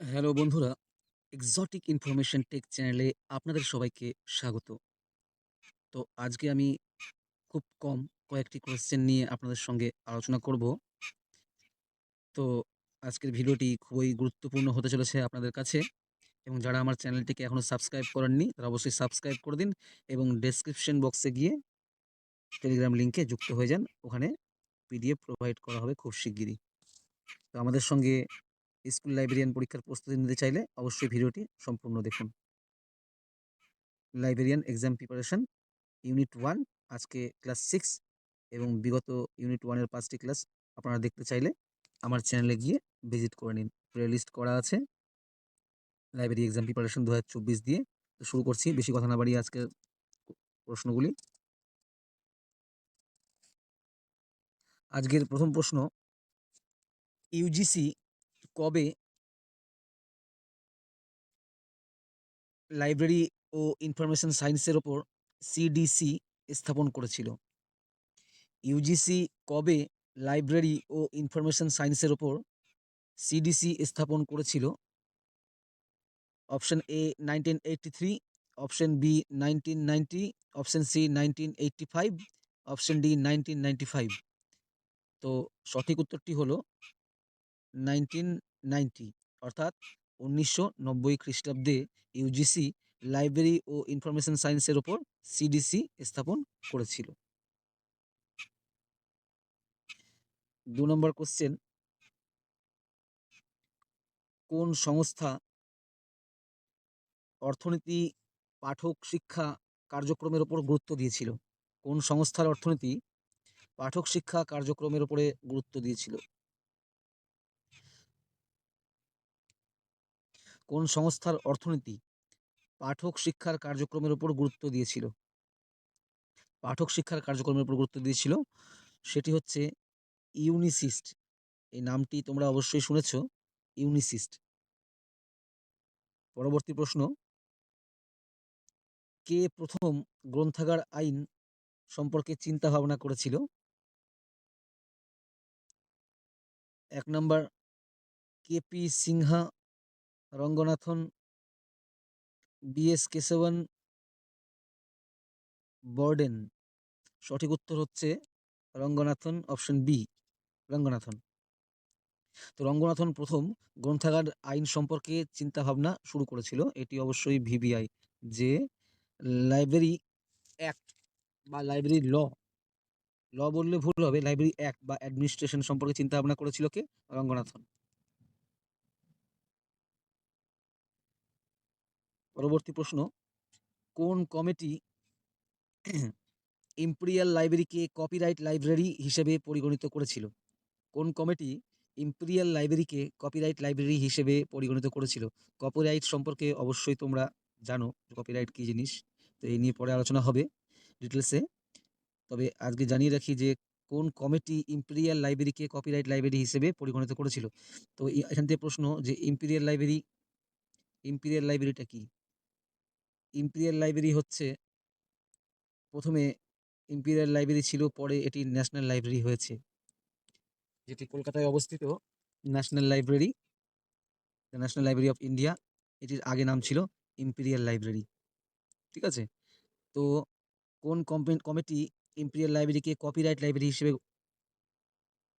Hello বন্ধুরা, exotic information take চ্যানেলে আপনাদের সবাইকে স্বাগত। তো আজকে আমি খুব কম কয়েকটি কোয়েশ্চেন নিয়ে আপনাদের সঙ্গে আলোচনা করব। তো আজকের ভিডিওটি খুবই গুরুত্বপূর্ণ হতে চলেছে আপনাদের কাছে এবং যারা আমার চ্যানেলটিকে এখনও সাবস্ক্রাইব করেননি তারা অবশ্যই সাবস্ক্রাইব করে দিন এবং ডেসক্রিপশন বক্সে গিয়ে টেলিগ্রাম লিঙ্কে যুক্ত হয়ে যান। ওখানে পিডিএফ প্রোভাইড করা হবে খুব শিগগিরই। তো আমাদের সঙ্গে স্কুল লাইব্রেরিয়ান পরীক্ষার প্রস্তুতি নিতে চাইলে অবশ্যই ভিডিওটি সম্পূর্ণ দেখুন। Librarian exam preparation, unit one, আজকে ক্লাস সিক্স এবং বিগত ইউনিট ওয়ানের পাঁচটি ক্লাস আপনারা দেখতে চাইলে আমার চ্যানেলে গিয়ে ভিজিট করে নিন। প্লেলিস্ট করা আছে। লাইব্রেরি এক্সাম প্রিপারেশন ২০২৪ দিয়ে। তো শুরু করছি বেশি কথা না বাড়িয়ে আজকের প্রশ্নগুলি। আজকের প্রথম প্রশ্ন ইউজিসি কবে লাইব্রেরি ও ইনফরমেশন সায়েন্সের ওপর সিডিসি স্থাপন করেছিল? ইউজিসি কবে লাইব্রেরি ও ইনফরমেশন সায়েন্সের ওপর সিডিসি স্থাপন করেছিল? Option A 1983, option B 1990, option C 1985, option D 1995 তো সঠিক উত্তরটি হলো 1990 অর্থাৎ ১৯৯০ খ্রিস্টাব্দে ইউজিসি লাইব্রেরি ও ইনফরমেশন সায়েন্সের ওপর সিডিসি স্থাপন করেছিল। ২ নম্বর কোয়েশ্চেন কোন সংস্থা অর্থনীতি, পাঠক শিক্ষা কার্যক্রমের ওপর গুরুত্ব দিয়েছিল? কোন সংস্থার অর্থনীতি, পাঠক শিক্ষা কার্যক্রমের উপরে গুরুত্ব দিয়েছিল? কোন সংস্থার অর্থনীতি পাঠক শিক্ষার কার্যক্রমের উপর গুরুত্ব দিয়েছিল? পাঠক শিক্ষার কার্যক্রমের উপর গুরুত্ব দিয়েছিল সেটি হচ্ছে ইউনিসিস্ট। এই নামটি তোমরা অবশ্যই শুনেছ ইউনিসিস্ট। পরবর্তী প্রশ্ন কে প্রথম গ্রন্থাগার আইন সম্পর্কে চিন্তা ভাবনা করেছিল? ১ number K P. Sinha, Ranganathan, B S. Keshavan, Borden. সঠিক উত্তর হচ্ছে রঙ্গনাথন অপশন বি রঙ্গনাথন। তো রঙ্গনাথন প্রথম গ্রন্থাগার আইন সম্পর্কে চিন্তাভাবনা শুরু করেছিল। এটি অবশ্যই ভিবিআই যে লাইব্রেরি অ্যাক্ট বা লাইব্রেরি ল, ল বললে ভুল হবে লাইব্রেরি অ্যাক্ট বা অ্যাডমিনিস্ট্রেশন সম্পর্কে চিন্তা ভাবনা করেছিল কে? রঙ্গনাথন। পরবর্তী প্রশ্ন কোন কমিটি ইম্পেরিয়াল লাইব্রেরিকে কপিরাইট লাইব্রেরি হিসেবে পরিগণিত করেছিল? কোন কমিটি ইম্পেরিয়াল লাইব্রেরিকে কপিরাইট লাইব্রেরি হিসেবে পরিগণিত করেছিল? কপিরাইট সম্পর্কে অবশ্যই তোমরা জানো কপিরাইট কী জিনিস। তো এই নিয়ে পরে আলোচনা হবে ডিটেলসে। তবে আজকে জানিয়ে রাখি যে কোন কমিটি ইম্পেরিয়াল লাইব্রেরিকে কপিরাইট লাইব্রেরি হিসেবে পরিগণিত করেছিল? তো এখান থেকে প্রশ্ন যে ইম্পেরিয়াল লাইব্রেরি, ইম্পেরিয়াল লাইব্রেরিটা কী? ইম্পেরিয়াল লাইব্রেরি হচ্ছে প্রথমে ইম্পিরিয়াল লাইব্রেরি ছিল পরে এটি ন্যাশনাল লাইব্রেরি হয়েছে। যেটি কলকাতায় অবস্থিত national library, national library of India এটির আগে নাম ছিল ইম্পিরিয়াল লাইব্রেরি। ঠিক আছে? তো কোন কমিটি ইম্পেরিয়াল লাইব্রেরিকে কপিরাইট লাইব্রেরি হিসেবে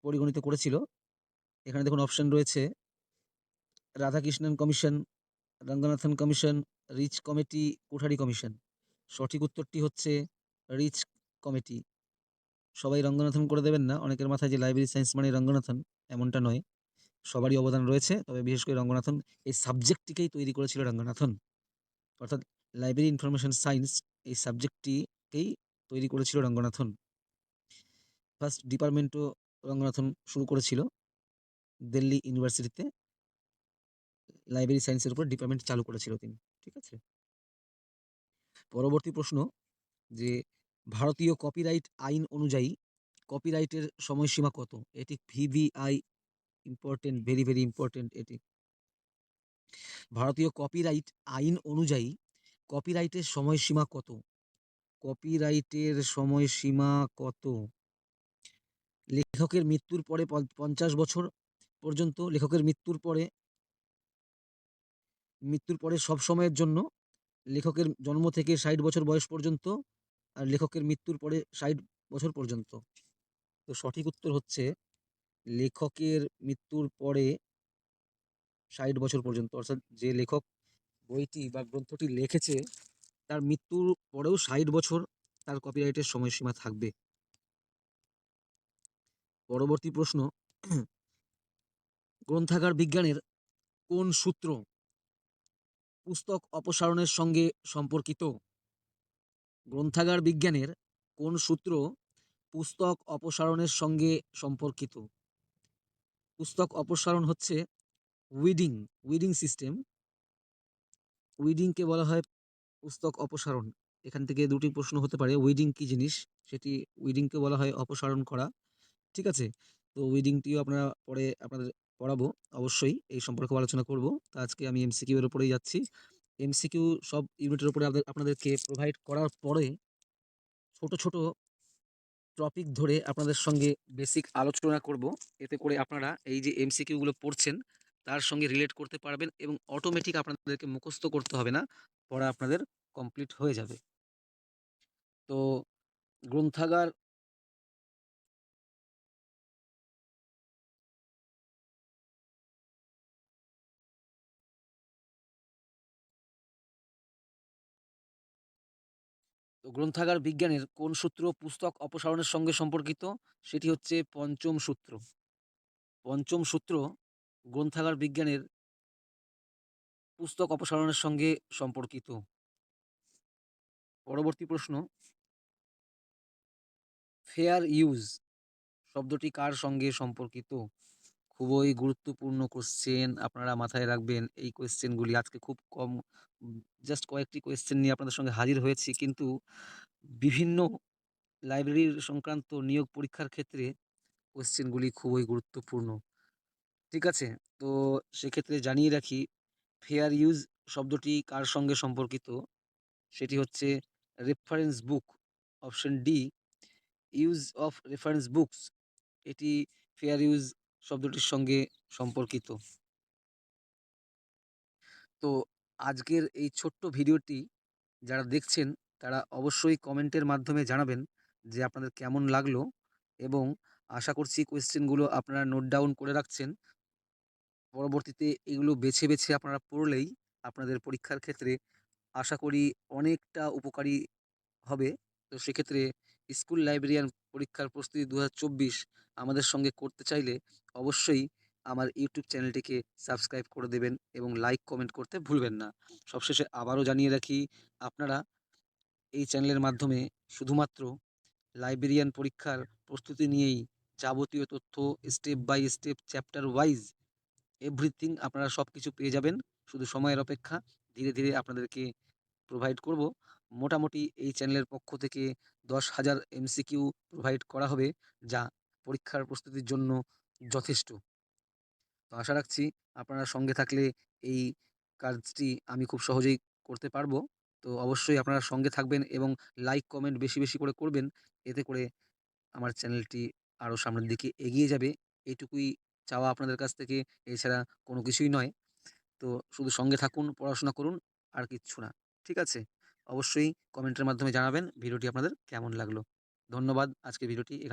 পরিগণিত করেছিল? এখানে দেখুন অপশন রয়েছে Radhakrishnan commission, Ranganathan commission, Rich committee, Kothari commission. সঠিক উত্তরটি হচ্ছে রিচ কমিটি। সবাই রঙ্গনাথন করে দেবেন না। অনেকের মাথায় যে লাইব্রেরি সায়েন্স মানে রঙ্গনাথন এমনটা নয়। সবারই অবদান রয়েছে। তবে বিশেষ করে রঙ্গনাথন এই সাবজেক্টটিকেই তৈরি করেছিল রঙ্গনাথন। অর্থাৎ লাইব্রেরি ইনফরমেশন সায়েন্স এই সাবজেক্টটিকেই তৈরি করেছিল রঙ্গনাথন। ফার্স্ট ডিপার্টমেন্টও রঙ্গনাথন শুরু করেছিল দিল্লি ইউনিভার্সিটিতে। লাইব্রেরি সায়েন্সের উপর ডিপার্টমেন্ট চালু করেছিল তিনি। ঠিক আছে? পরবর্তী প্রশ্ন যে ভারতীয় কপিরাইট আইন অনুযায়ী কপিরাইটের সময়সীমা কত? এটি VVI important very, very important এটি। ভারতীয় কপিরাইট আইন অনুযায়ী কপিরাইটের সময়সীমা কত? কপিরাইটের সময়সীমা কত? লেখকের মৃত্যুর পরে প ৫০ বছর পর্যন্ত, লেখকের মৃত্যুর পরে মৃত্যুর পরে সব সময়ের জন্য লেখকের জন্ম থেকে ষাট বছর বয়স পর্যন্ত আর লেখকের মৃত্যুর পরে ষাট বছর পর্যন্ত। তো সঠিক উত্তর হচ্ছে লেখকের মৃত্যুর পরে ষাট বছর পর্যন্ত। অর্থাৎ যে লেখক বইটি বা গ্রন্থটি লিখেছে, তার মৃত্যুর পরেও ষাট বছর তার কপিরাইটের সময়সীমা থাকবে। পরবর্তী প্রশ্ন, গ্রন্থাগার বিজ্ঞানের কোন সূত্র পুস্তক অপসারণের সঙ্গে সম্পর্কিত। গ্রন্থাগার বিজ্ঞানের কোন সূত্র পুস্তক অপসারণের সঙ্গে সম্পর্কিত? পুস্তক অপসারণ হচ্ছে উইডিং উইডিং সিস্টেম। উইডিংকে বলা হয় পুস্তক অপসারণ। এখান থেকে দুটি প্রশ্ন হতে পারে, উইডিং কি জিনিস? সেটি উইডিংকে বলা হয় অপসারণ করা। ঠিক আছে? তো উইডিংটিও আপনারা পরে আপনাদের পড়াবো, অবশ্যই এই সম্পর্কে আলোচনা করব। তো আজকে আমি এমসিকিউ এর উপরেই যাচ্ছি। এমসিকিউ সব ইউনিটের উপরে আপনাদের- আপনাদেরকে প্রোভাইড করার পরে ছোট ছোট টপিক ধরে আপনাদের সঙ্গে বেসিক আলোচনা করব। এতে করে আপনারা এই যে এমসিকিউগুলো পড়ছেন, তার সঙ্গে রিলেট করতে পারবেন এবং অটোমেটিক আপনাদেরকে মুখস্থ করতে হবে না, পড়া আপনাদের কমপ্লিট হয়ে যাবে। তো গ্রন্থাগার গ্রন্থাগার বিজ্ঞানের কোন সূত্র পুস্তক অপসারণের সঙ্গে সম্পর্কিত? সেটি হচ্ছে পঞ্চম সূত্র। পঞ্চম সূত্র গ্রন্থাগার বিজ্ঞানের পুস্তক অপসারণের সঙ্গে সম্পর্কিত। পরবর্তী প্রশ্ন। ফেয়ার ইউজ শব্দটি কার সঙ্গে সম্পর্কিত? খুবই গুরুত্বপূর্ণ কোশ্চেন আপনারা মাথায় রাখবেন, এই কোয়েশ্চেনগুলি আজকে খুব কম জাস্ট কয়েকটি কোয়েশ্চেন নিয়ে আপনাদের সঙ্গে হাজির হয়েছি। কিন্তু বিভিন্ন লাইব্রেরির সংক্রান্ত নিয়োগ পরীক্ষার ক্ষেত্রে কোয়েশ্চেনগুলি খুবই গুরুত্বপূর্ণ। ঠিক আছে? তো সেক্ষেত্রে জানিয়ে রাখি ফেয়ার ইউজ শব্দটি কার সঙ্গে সম্পর্কিত? সেটি হচ্ছে reference book option D use of reference books এটি ফেয়ার ইউজ শব্দটির সঙ্গে সম্পর্কিত। তো আজকের এই ছোট্ট ভিডিওটি যারা দেখছেন, তারা অবশ্যই কমেন্টের মাধ্যমে জানাবেন যে আপনাদের কেমন লাগল এবং আশা করছি কোয়েশ্চেনগুলো আপনারা নোট ডাউন করে রাখছেন। পরবর্তীতে এগুলো বেছে বেছে আপনারা পড়লেই আপনাদের পরীক্ষার ক্ষেত্রে আশা করি অনেকটা উপকারী হবে। তো সেক্ষেত্রে স্কুল লাইব্রেরিয়ান পরীক্ষার প্রস্তুতি দু হাজার চব্বিশ আমাদের সঙ্গে করতে চাইলে অবশ্যই আমার ইউটিউব চ্যানেলটিকে সাবস্ক্রাইব করে দেবেন এবং লাইক কমেন্ট করতে ভুলবেন না। সবশেষে আবারও জানিয়ে রাখি, আপনারা এই চ্যানেলের মাধ্যমে শুধুমাত্র লাইব্রেরিয়ান পরীক্ষার প্রস্তুতি নিয়েই যাবতীয় তথ্য step by step chapter wise everything আপনারা সব কিছু পেয়ে যাবেন। শুধু সময়ের অপেক্ষা, ধীরে ধীরে আপনাদেরকে প্রোভাইড করব। মোটামুটি এই চ্যানেলের পক্ষ থেকে দশ হাজার এমসিকিউ প্রোভাইড করা হবে, যা পরীক্ষার প্রস্তুতির জন্য যথেষ্ট। তো আশা রাখছি আপনারা সঙ্গে থাকলে এই কাজটি আমি খুব সহজেই করতে পারব। তো অবশ্যই আপনারা সঙ্গে থাকবেন এবং লাইক কমেন্ট বেশি বেশি করে করবেন। এতে করে আমার চ্যানেলটি আরও সামনের দিকে এগিয়ে যাবে। এইটুকুই চাওয়া আপনাদের কাছ থেকে, এছাড়া কোনো কিছুই নয়। তো শুধু সঙ্গে থাকুন, পড়াশোনা করুন, আর কিচ্ছু না। ঠিক আছে? অবশ্যই কমেন্টের মাধ্যমে জানাবেন ভিডিওটি আপনাদের কেমন লাগল। ধন্যবাদ। আজকে ভিডিওটি এখানে